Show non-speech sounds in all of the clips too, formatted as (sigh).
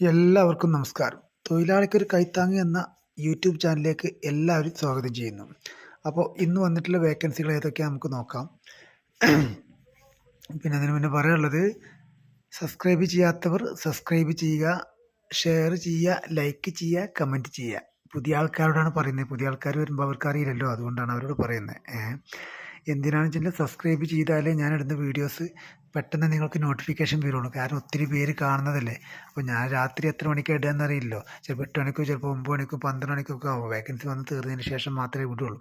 എല്ലാവർക്കും നമസ്കാരം. തൊഴിലാളിക്കൊരു കൈത്താങ്ങ് എന്ന യൂട്യൂബ് ചാനലിലേക്ക് എല്ലാവരും സ്വാഗതം ചെയ്യുന്നു. അപ്പോൾ ഇന്ന് വന്നിട്ടുള്ള വേക്കൻസികൾ ഏതൊക്കെയാണ് നമുക്ക് നോക്കാം. (clears throat) പിന്നെ അതിന് മുന്നേ പറയാനുള്ളത് സബ്സ്ക്രൈബ് ചെയ്യാത്തവർ സബ്സ്ക്രൈബ് ചെയ്യുക ഷെയർ ചെയ്യുക ലൈക്ക് ചെയ്യുക കമന്റ് ചെയ്യുക. പുതിയ ആൾക്കാരോടാണ് പറയുന്നത്. പുതിയ ആൾക്കാർ വരുമ്പോൾ അവർക്ക് അറിയില്ലല്ലോ അതുകൊണ്ടാണ് അവരോട് പറയുന്നത്. എന്തിനാണെന്ന് വെച്ചാൽ സബ്സ്ക്രൈബ് ചെയ്താലേ ഞാൻ ഇടുന്ന വീഡിയോസ് പെട്ടെന്ന് നിങ്ങൾക്ക് നോട്ടിഫിക്കേഷൻ വരുള്ളൂ. കാരണം ഒത്തിരി പേര് കാണുന്നതല്ലേ. അപ്പോൾ ഞാൻ രാത്രി എത്ര മണിക്ക് ഇടുകയെന്ന് അറിയില്ലല്ലോ ചിലപ്പോൾ എട്ട് മണിക്കോ ചിലപ്പോൾ ഒമ്പത് മണിക്കോ പന്ത്രണ്ട് മണിക്കൊക്കെ ആവും. വേക്കൻസി വന്ന് തീർന്നതിന് ശേഷം മാത്രമേ വിടുള്ളൂ.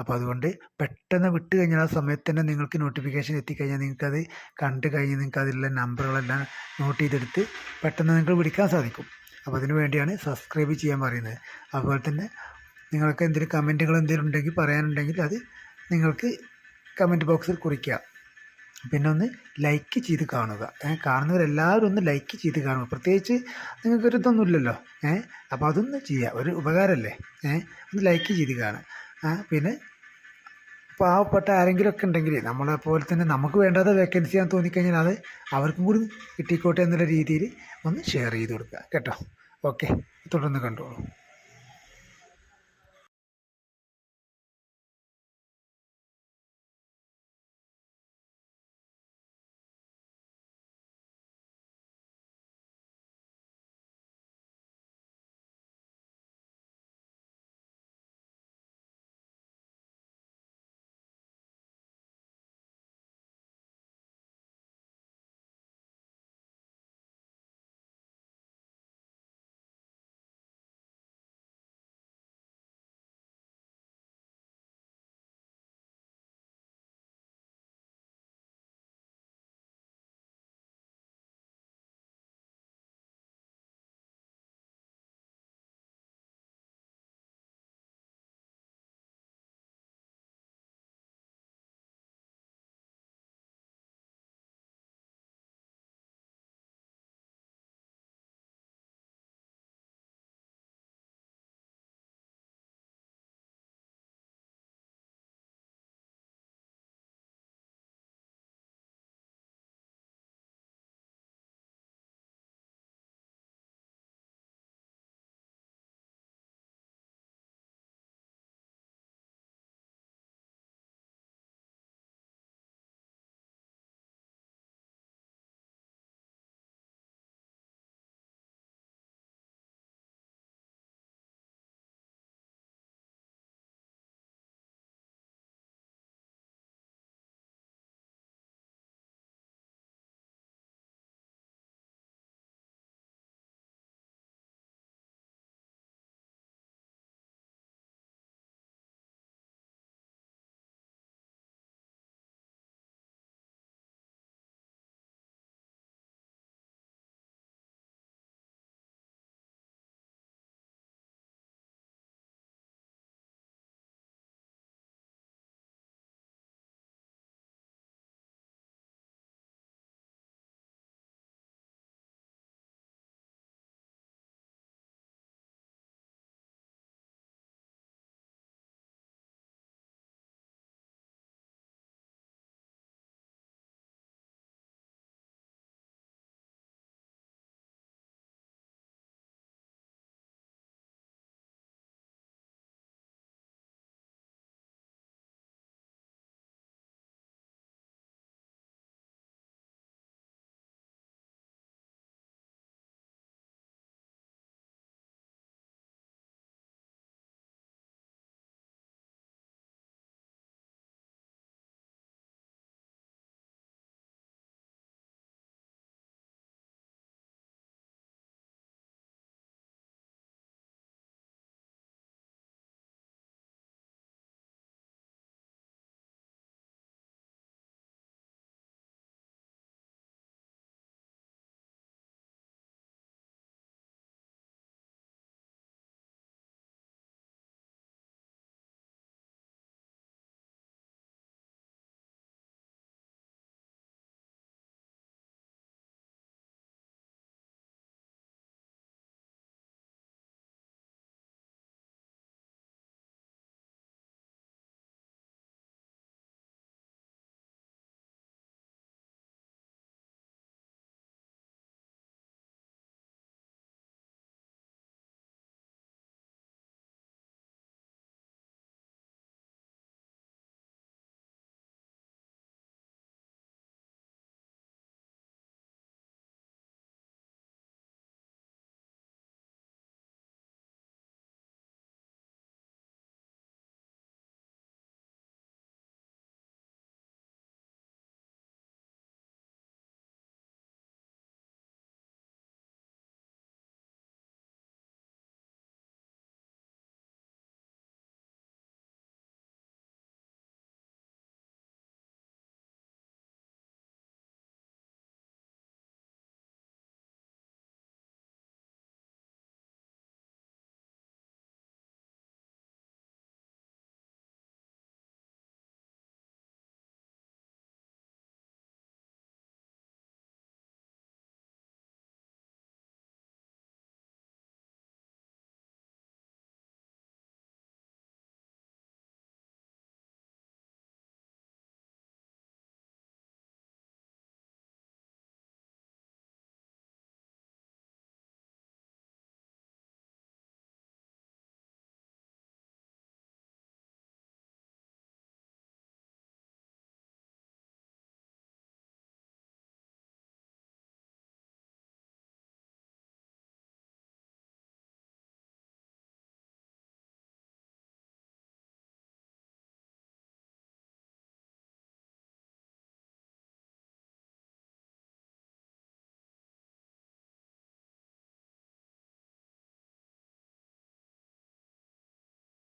അപ്പോൾ അതുകൊണ്ട് പെട്ടെന്ന് വിട്ട് കഴിഞ്ഞാൽ ആ സമയത്ത് തന്നെ നിങ്ങൾക്ക് നോട്ടിഫിക്കേഷൻ എത്തിക്കഴിഞ്ഞാൽ നിങ്ങൾക്കത് കണ്ട് കഴിഞ്ഞ് നിങ്ങൾക്ക് അതിലുള്ള നമ്പറുകളെല്ലാം നോട്ട് ചെയ്തെടുത്ത് പെട്ടെന്ന് നിങ്ങൾക്ക് വിളിക്കാൻ സാധിക്കും. അപ്പോൾ അതിന് വേണ്ടിയാണ് സബ്സ്ക്രൈബ് ചെയ്യാൻ പറയുന്നത്. അതുപോലെ തന്നെ നിങ്ങൾക്ക് എന്തെങ്കിലും കമന്റുകൾ എന്തെങ്കിലും ഉണ്ടെങ്കിൽ പറയാനുണ്ടെങ്കിൽ അത് നിങ്ങൾക്ക് കമന്റ് ബോക്സിൽ കുറിക്കുക പിന്നെ ഒന്ന് ലൈക്ക് ചെയ്ത് കാണുക. ഏഹ് കാണുന്നവരെല്ലാവരും ഒന്ന് ലൈക്ക് ചെയ്ത് കാണുക. പ്രത്യേകിച്ച് നിങ്ങൾക്കൊരു ഇതൊന്നുമില്ലല്ലോ ഏഹ് അപ്പോൾ അതൊന്ന് ചെയ്യുക ഒരു ഉപകാരമല്ലേ? ഏഹ് ഒന്ന് ലൈക്ക് ചെയ്ത് കാണുക. പിന്നെ പാവപ്പെട്ട ആരെങ്കിലുമൊക്കെ ഉണ്ടെങ്കിൽ നമ്മളെ പോലെ തന്നെ നമുക്ക് വേണ്ടാത്ത വേക്കൻസി ആണെന്ന് തോന്നിക്കഴിഞ്ഞാൽ അത് അവർക്കും കൂടി കിട്ടിക്കോട്ടെ എന്നുള്ള രീതിയിൽ ഒന്ന് ഷെയർ ചെയ്ത് കൊടുക്കുക. കേട്ടോ? ഓക്കെ തുടർന്ന് കണ്ടോളൂ.